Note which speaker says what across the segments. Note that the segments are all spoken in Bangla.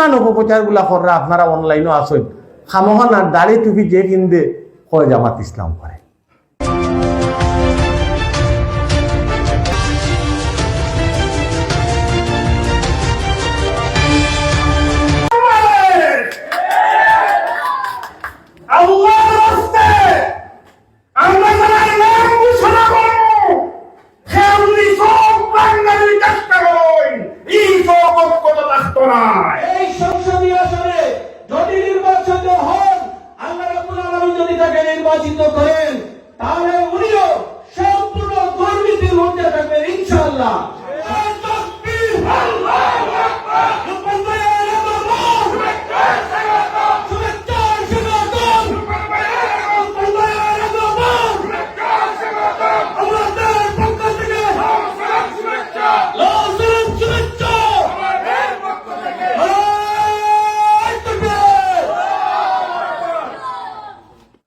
Speaker 1: পরিমাণ অপপ্রচারগুলা কররা আপনারা অনলাইনও আসেন খামোহন আর দাড়ি টুপি যে কিনবে হয় জামাত ইসলাম করে?
Speaker 2: আল্লাহর
Speaker 3: ইনশাআল্লাহ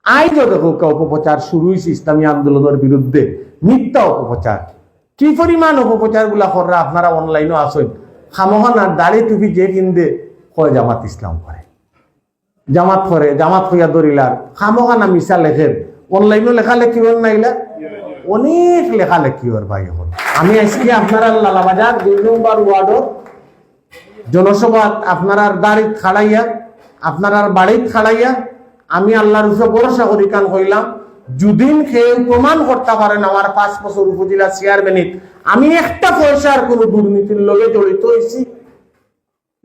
Speaker 1: আইজও দেখো কে অপপ্রচার শুরু হয়েছে ইসলামী আন্দোলনের বিরুদ্ধে। মিথ্যা অপপ্রচার। কি পরিমাণ অপপ্রচারগুলা কররা আপনারা অনলাইনও আসেন খামোহন আর দাড়ি টুপি যে কিনবে হয় জামাত ইসলাম করে? জামাত করে, জামাত হইয়া দরিলার। খামোখানা মিশা লেখেন। অনলাইনও লেখা লেখি হন নাইলা অনেক লেখা লেখি ওর ভাই এখন আমি আজকে আপনারা লালাবাজার দুই নম্বর ওয়ার্ডত জনসভাত আপনার দাড়িত খাড়াইয়া, আপনার বাড়িত খাড়াইয়া, আমি আল্লাহর উপরে ভরসা করি কান কইলাম যদিন খেয়ে প্রমাণ করতে পারেন আমার পাঁচ বছর উপজেলা চেয়ারম্যানিত আমি একটা পয়সার কোন দুর্নীতির লগে জড়িত হয়েছি।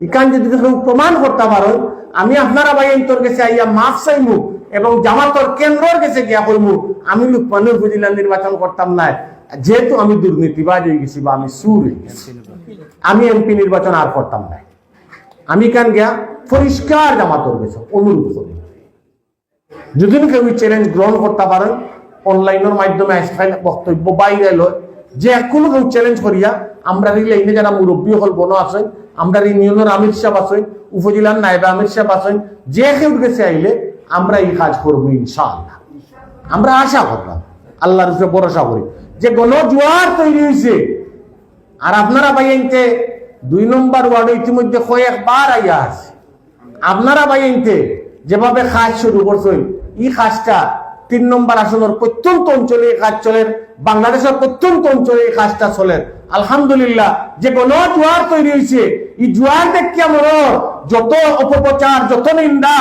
Speaker 1: ইকান যদি প্রমাণ করতে আমি আপনারা ভাই আইয়া মাফ চাইমু এবং জামাতর কেন্দ্রর গিয়া কইমু, আমি উপজেলা নির্বাচন করতাম না যেহেতু আমি দুর্নীতিবাজ হয়ে গেছি বা আমি সুর হয়ে আমি এমপি নির্বাচন আর করতাম না আমি কেন গিয়া পরিষ্কার জামাতর গেছে অনুরোধ করি। যদি কেউ চ্যালেঞ্জ গ্রহণ করতে পারেন অনলাইনের মাধ্যমে আজকাল বক্তব্য বাইরে লয়। যে কোনো কেউ চ্যালেঞ্জ করিয়া, আমরা এই লাইনে যারা মুরব্বী হল বন আছেন, আমরা ইউনিয়নের আমির সাহেব আছেন, উপজেলার নাইবা আমির সাহেব আছেন, যে কেউ গেছে আইলে আমরা এই কাজ করব ইনশাআল্লাহ। আমরা আশা করলাম, আল্লাহর উপরে ভরসা করি। যে গণ জোয়ার তৈরি হয়েছে আর আপনারা বাইনতে দুই নম্বর ওয়ার্ড ইতিমধ্যে কয়েকবার আইয়া আছে। আপনারা বাইনতে যেভাবে কাজ শুরু করছেন এই কাজটা তিন নম্বর আসনের প্রত্যন্ত অঞ্চলে এই কাজ চলেন বাংলাদেশের প্রত্যন্ত অঞ্চলে এই কাজটা চলেন আলহামদুলিল্লাহ, যে গণ জোয়ার তৈরি হয়েছে, এই জোয়ার দেখিয়া মনে যত অপপ্রচার, যত নিন্দা,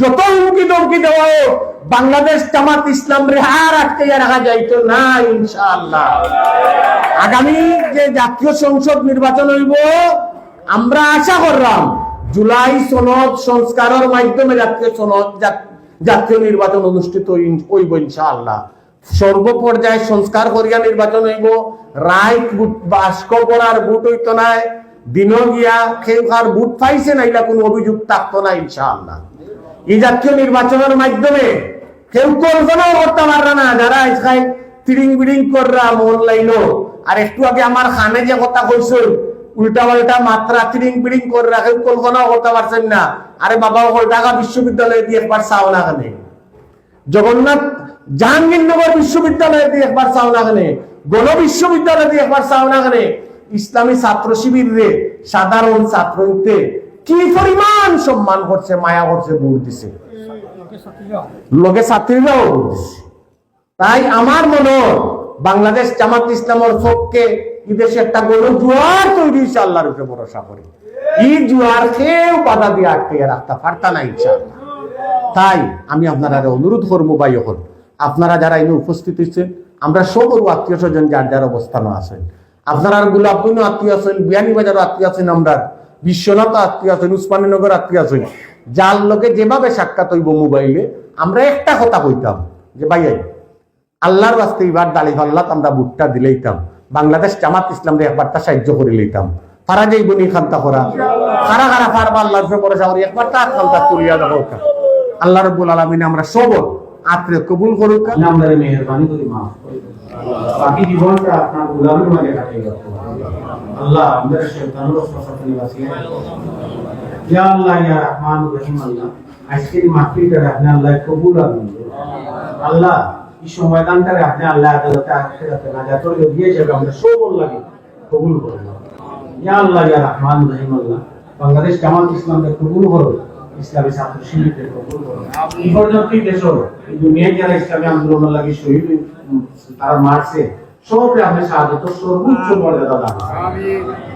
Speaker 1: যত হুমকি দমকি দেওয়া হোক, বাংলাদেশ জামাত ইসলাম রে আর আটকে রাখা যাইতো না, ইনশাআল্লাহ। আগামী যে জাতীয় সংসদ নির্বাচন হইব, আমরা আশা করলাম, জুলাই সনদ সংস্কারের মাধ্যমে জাতীয় সনদ জাতীয় নির্বাচন অনুষ্ঠিত হইব ইনশাআল্লাহ। সর্বপর্যায়ে সংস্কার করিয়া নির্বাচন হইব। রায় বাস্ক করার বুট হইতো নাই। দিন গিয়া খেউকার বুট পাইছে নাইলা কোনো অভিযোগ থাকতো না ইনশাআল্লাহ। এই জাতীয় নির্বাচনের মাধ্যমে কেউ কল্পনাও করতে পারবে না, যারা আজকাল তিরিং বিড়িং করলাম অনলাইনও আর একটু আগে আমার খানে যে কথা কইছিল উল্টা পাল্টা মাত্রা তিরিং বিড়িং করে কল্পনাও করতে পারছেন না। আরে বাবা ঢাকা বিশ্ববিদ্যালয়ে দিয়ে একবার চাও না জগন্নাথ জাহাঙ্গীরনগর বিশ্ববিদ্যালয়ে দিয়ে একবার চাও না গণ বিশ্ববিদ্যালয়ে দিয়ে একবার চাও না ইসলামী ছাত্র সাধারণ ছাত্রতে কি পরিমাণ সম্মান করছে, মায়া করছে, ভোট দিছে? লোকে ছাত্রীরাও তাই আমার মনে বাংলাদেশ জামাত ইসলামের পক্ষে এই দেশে একটা গণ জোয়ার তৈরি হয়েছে আল্লাহর উপরে ভরসা করি। এই জোয়ার কেউ বাধা দিয়ে আটকে রাখতে পারতা না, ইনশাআল্লাহ। তাই আমি আপনারা অনুরোধ করব, ভাই এখন আপনারা যারা এনে উপস্থিত হচ্ছেন আমরা সবরও আত্মীয় স্বজন যার যার অবস্থানও আছেন, আপনারা গোলাপগঞ্জ আত্মীয় আছেন বিয়ানীবাজারও আত্মীয় আছেন আমরা, বিশ্বনাথ আত্মীয় আছেন উসমানীনগর আত্মীয় আছেন, যার লোকে যেভাবে সাক্ষাৎ হইব মোবাইলে, আমরা একটা কথা কইতাম যে, ভাই, আল্লাহর বাস্তে এবার আল্লাহ আমরা বুটটা দিলেইতাম। বাংলাদেশ জামাত ইসলাম রে একবারটা সাহায্য করে লইতাম। তারা যেই বনি খান্তা করা। কারা কারা পারবা আল্লাহর উপরে ভরসা করি একবারটা খান্তা করিয়া দেবো আল্লাহ রব্বুল আলমিন আমরা সব আত্রে কবুল করুক।
Speaker 4: নামদারে মেহরবানি করে, মাফ করে বাকি জীবনটা আপনার গুলামের মাঝে কাটিয়ে আল্লাহ, আমাদের শয়তানের ওসওয়াসা থেকে বাঁচিয়ে ইয়া আল্লাহ, ইয়া রহমান, রহিম আল্লাহ। আজকের মাহফিলটা আপনি আল্লাহ কবুল আল্লাহ এই সময়দানটারে আপনি আল্লাহ আদালতে আখিরাতে নাজাত দিয়ে যাবে, আমরা সব লাগে, কবুল করুন ইয়া আল্লাহ, ইয়া রহমান, রহিম আল্লাহ, বাংলাদেশ জামাত ইসলামকে কবুল করো, ইসলামী ছাত্র শিবিরকে কবুল করো। এই পর্যন্তই দেশ এই দুনিয়ায় যারা ইসলামী আন্দোলন লাগে শহীদ তারা মারছে, সবরে আপনি সাহায্য সর্বোচ্চ মর্যাদা দান করুন।